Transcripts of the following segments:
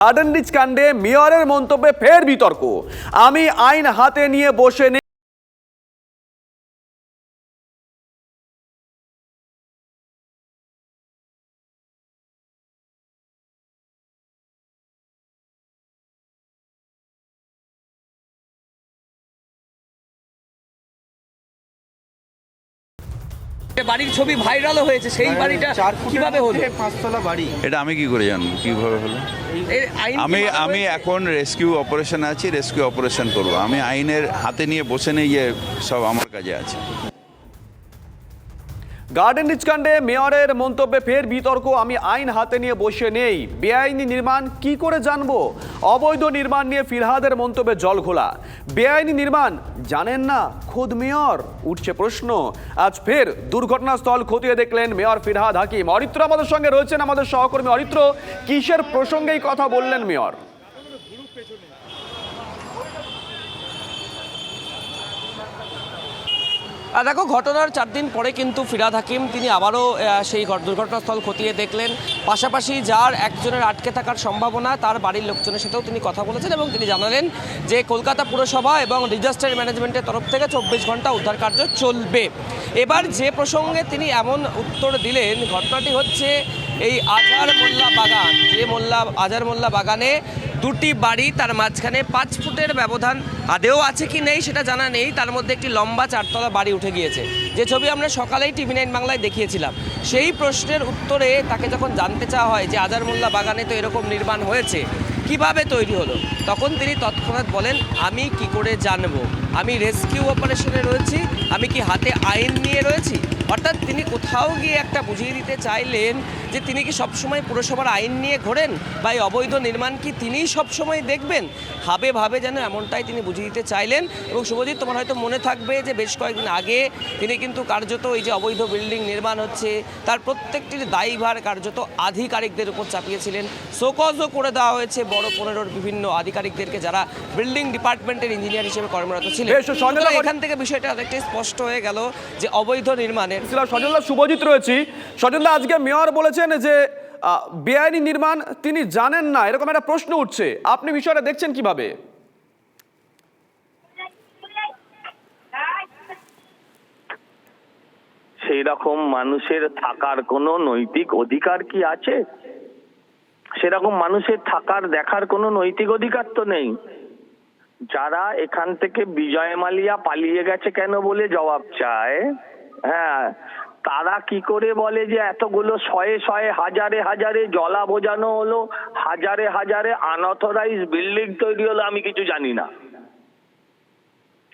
Garden rich কাণ্ডে মেয়রের মন্তব্যে ফের বিতর্ক। আমি আইন হাতে নিয়ে বসে বাড়ির ছবি ভাইরালও হয়েছে সেই বাড়িটা কীভাবে হলো? পাঁচতলা বাড়ি। এটা আমি কি করে জানব? কীভাবে হলো? আমি আমি এখন রেস্কিউ অপারেশন আছি রেস্কিউ অপারেশন করব। আমি আইনের হাতে নিয়ে বসে নেই যে সব আমার কাজে আছে। গার্ডেন রিচ কাণ্ডে মেয়রের মন্তব্যে ফের বিতর্ক, আমি আইন হাতে নিয়ে বসে নেই। বেআইনি নির্মাণ কি করে জানব? অবৈধ নির্মাণ নিয়ে ফিরহাদের মন্তব্যে জল ঘোলা। বেআইনি নির্মাণ, জানেন না? খোদ মেয়র? উঠছে প্রশ্ন। আজ ফের দুর্ঘটনাস্থল খতিয়ে দেখলেন মেয়র ফিরহাদ হাকিম। অরিত্র আমাদের সঙ্গে রয়েছেন আমাদের সহকর্মী অরিত্র। কিসের প্রসঙ্গেই কথা বললেন মেয়র? আর দেখো, ঘটনার চার দিন পরে কিন্তু ফিরাদ হাকিম, তিনি আবারও সেই দুর্ঘটনাস্থল খতিয়ে দেখলেন। পাশাপাশি যার একজনের আটকে থাকার সম্ভাবনা, তার বাড়ির লোকজনের সাথেও তিনি কথা বলেছেন এবং তিনি জানালেন যে কলকাতা পুরসভা এবং ডিজাস্টার ম্যানেজমেন্টের তরফ থেকে চব্বিশ ঘণ্টা উদ্ধার কার্য চলবে। এবার যে প্রসঙ্গে তিনি এমন উত্তর দিলেন, ঘটনাটি হচ্ছে এই আজার মোল্লা বাগান। যে মোল্লা আজার মোল্লা বাগানে দুটি বাড়ি, তার মাঝখানে পাঁচ ফুটের ব্যবধান আদেও আছে কি নেই সেটা জানা নেই। তার মধ্যে একটি লম্বা চারতলা বাড়ি উঠে গিয়েছে। যে ছবি আমরা সকালেই টিভি নাইন বাংলায় দেখিয়েছিলাম, সেই প্রশ্নের উত্তরে তাকে যখন জানতে চাওয়া হয় যে আজার মোল্লা বাগানে তো এরকম নির্মাণ হয়েছে, কীভাবে তৈরি হলো? তখন তিনি তৎক্ষণাৎ বলেন, আমি কি করে জানব? আমি রেস্কিউ অপারেশনে রয়েছি, আমি কি হাতে আইন নিয়ে রয়েছি? অর্থাৎ তিনি কোথাও গিয়ে একটা বুঝিয়ে দিতে চাইলেন যে তিনি কি সবসময় পুরসভার আইন নিয়ে ঘোরেন বা এই অবৈধ নির্মাণ কি তিনিই সবসময় দেখবেন? ভাবে ভাবে যেন এমনটাই তিনি বুঝিয়ে দিতে চাইলেন এবং শুভজিৎ, তোমার হয়তো মনে থাকবে যে বেশ কয়েকদিন আগে তিনি কিন্তু কার্যত এই যে অবৈধ বিল্ডিং নির্মাণ হচ্ছে, তার প্রত্যেকটির দায়ীভার কার্যত আধিকারিকদের উপর চাপিয়েছিলেন। শোকজও করে দেওয়া হয়েছে বড় পনেরোর বিভিন্ন আধিকারিকদেরকে যারা বিল্ডিং ডিপার্টমেন্টের ইঞ্জিনিয়ার হিসেবে কর্মরত ছিলেন। এখান থেকে বিষয়টা অনেকটাই স্পষ্ট হয়ে গেল যে অবৈধ নির্মাণের সজলদা শুভজিৎ রয়েছি। সজলদা আজকে মেয়র বলেছেন যে বেআইনি নির্মাণ তিনি জানেন না এরকম একটা প্রশ্ন উঠছে। আপনি বিষয়টা দেখছেন কীভাবে? সেই রকম মানুষের থাকার কোনো নৈতিক অধিকার কি আছে? সেরকম মানুষের থাকার, দেখার কোনো নৈতিক অধিকার তো নেই। যারা এখান থেকে বিজয় মালিয়া পালিয়ে গেছে কেন বলে জবাব চায়? হ্যাঁ তারা কি করে বলে যে এতগুলো শয়ে শয়ে, হাজারে হাজারে জলা বোঝানো হলো, হাজারে হাজারে আনঅথরাইজ বিল্ডিং তৈরি হলো, আমি কিছু জানি না।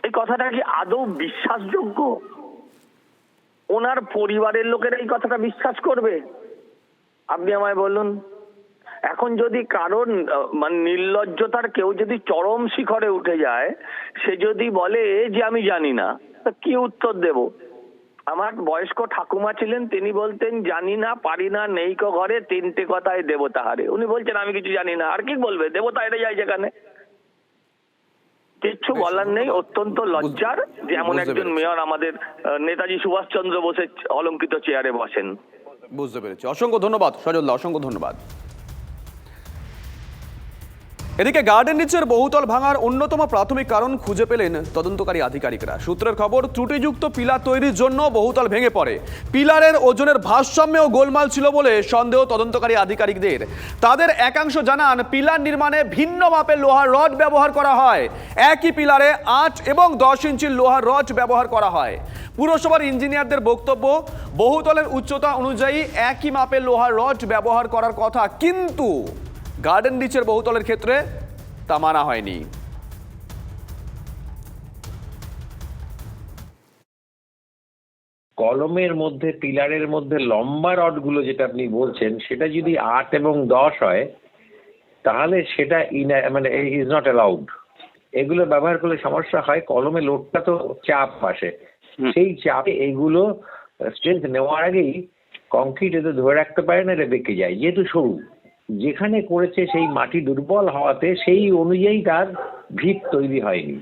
এই কথাটা কি আদৌ বিশ্বাসযোগ্য? ওনার পরিবারের লোকেরা এই কথাটা বিশ্বাস করবে? আপনি আমায় বলুন। এখন যদি কারণ মানে নির্লজ্জতার কেউ যদি চরম শিখরে উঠে যায় সে যদি বলে যে আমি জানি না কি উত্তর দেব? আমার বয়স্ক ঠাকুমা ছিলেন তিনি বলতেন জানি না পারি না নেই কো ঘরে তিনটে কথায় দেবতা হারে উনি বলছেন আমি কিছু জানি না। আর কি বলবে? দেবতা হেরে যায় যেখানে। কিচ্ছু বলার নেই অত্যন্ত লজ্জার যে এমন একজন মেয়র আমাদের নেতাজি সুভাষচন্দ্র বোসে অলঙ্কিত চেয়ারে বসেন। বুঝতে পেরেছি। অসংখ্য ধন্যবাদ সজলদা অসংখ্য ধন্যবাদ। এদিকে গার্ডেন নিচের বহুতল ভাঙার অন্যতম প্রাথমিক কারণ খুঁজে পেলেন তদন্তকারী আধিকারিকরা। সূত্রের খবর, ত্রুটিযুক্ত পিলার তৈরির জন্য বহুতল ভেঙে পড়ে। পিলারের ওজনের ভারসাম্যেও গোলমাল ছিল বলে সন্দেহ তদন্তকারী আধিকারিকদের। তাদের একাংশ জানান, পিলার নির্মাণে ভিন্ন মাপের লোহার রড ব্যবহার করা হয়। একই পিলারে আট এবং দশ ইঞ্চির লোহার রড ব্যবহার করা হয়। পুরসভার ইঞ্জিনিয়ারদের বক্তব্য, বহুতলের উচ্চতা অনুযায়ী একই মাপের লোহার রড ব্যবহার করার কথা, কিন্তু গার্ডেন রিচের বহুতলের ক্ষেত্রে তা মানা হয়নি। কলমের মধ্যে পিলারের মধ্যে লম্বা রডগুলো যেটা আপনি বলছেন সেটা যদি আট এবং দশ হয় তাহলে সেটা ইন- মানে ইজ নট অ্যালাউড এগুলো ব্যবহার করলে সমস্যা হয় কলমে লোডটা তো চাপ আসে। সেই চাপে এইগুলো স্ট্রেংথ নেওয়ার আগেই কংক্রিট এতে ধরে রাখতে পারে না এটা বেঁকে যায় যেহেতু সরু। যেখানে করেছে সেই মাটি দুর্বল হওয়াতে সেই অনুযায়ী তার ভিত তৈরি হয়নি।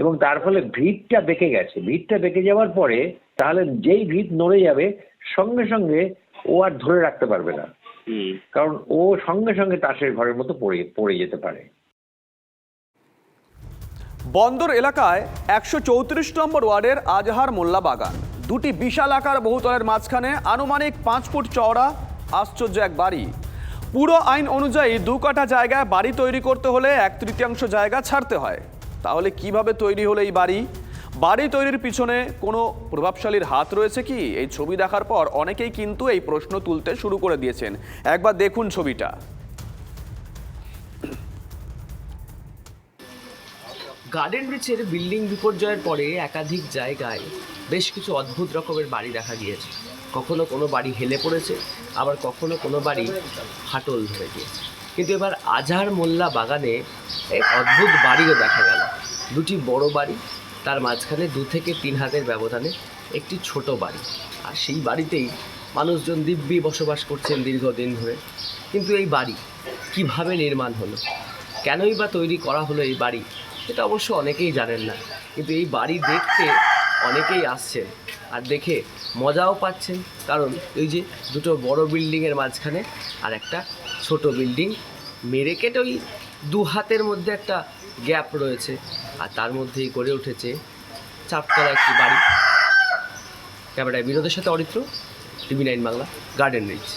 এবং তার ফলে ভিতটা বেঁকে গেছে। ভিতটা বেঁকে যাওয়ার পরে তাহলে যেই ভিত নড়ে যাবে সঙ্গে সঙ্গে ও আর ধরে রাখতে পারবে না। কারণ ও সঙ্গে সঙ্গে তাসের ঘরের মতো পড়ে পড়ে যেতে পারে। বন্দর এলাকায় একশো চৌত্রিশ নম্বর ওয়ার্ডের আজহার মোল্লা বাগান। দুটি বিশাল আকার বহুতলের মাঝখানে আনুমানিক পাঁচ ফুট চওড়া আশ্চর্য এক বাড়ি। পুরো আইন অনুযায়ী দু কাঠা জায়গায় বাড়ি তৈরি করতে হলে এক তৃতীয়াংশ জায়গা ছাড়তে হয়। তাহলে কীভাবে তৈরি হলো এই বাড়ি? বাড়ি তৈরির পিছনে কোনো প্রভাবশালীর হাত রয়েছে কি? এই ছবি দেখার পর অনেকেই কিন্তু এই প্রশ্ন তুলতে শুরু করে দিয়েছেন। একবার দেখুন ছবিটা। গার্ডেন রিচের বিল্ডিং বিপর্যয়ের পরে একাধিক জায়গায় বেশ কিছু অদ্ভুত রকমের বাড়ি দেখা গিয়েছে। কখনো কোনো বাড়ি হেলে পড়েছে, আবার কখনো কোনো বাড়ি ফাটল ধরে গিয়েছে। কিন্তু এবার আজহার মোল্লা বাগানে এক অদ্ভুত বাড়িও দেখা গেল। দুটি বড় বাড়ি, তার মাঝখানে দু থেকে তিন হাতের ব্যবধানে একটি ছোট বাড়ি। আর সেই বাড়িতেই মানুষজন দিব্যি বসবাস করছেন দীর্ঘদিন ধরে। কিন্তু এই বাড়ি কীভাবে নির্মাণ হলো? কেনই বা তৈরি করা হলো এই বাড়ি? এটা অবশ্য অনেকেই জানেন না। কিন্তু এই বাড়ি দেখতে অনেকেই আসছেন আর দেখে মজাও পাচ্ছেন। কারণ এই যে দুটো বড় বিল্ডিংয়ের মাঝখানে আর একটা ছোট বিল্ডিং, মেরে কেটে ওই দু হাতের মধ্যে একটা গ্যাপ রয়েছে আর তার মধ্যেই গড়ে উঠেছে চারতলা একটি বাড়ি। ক্যামেরায় বিনোদের সাথে Aritra, TV nine Bangla Garden rich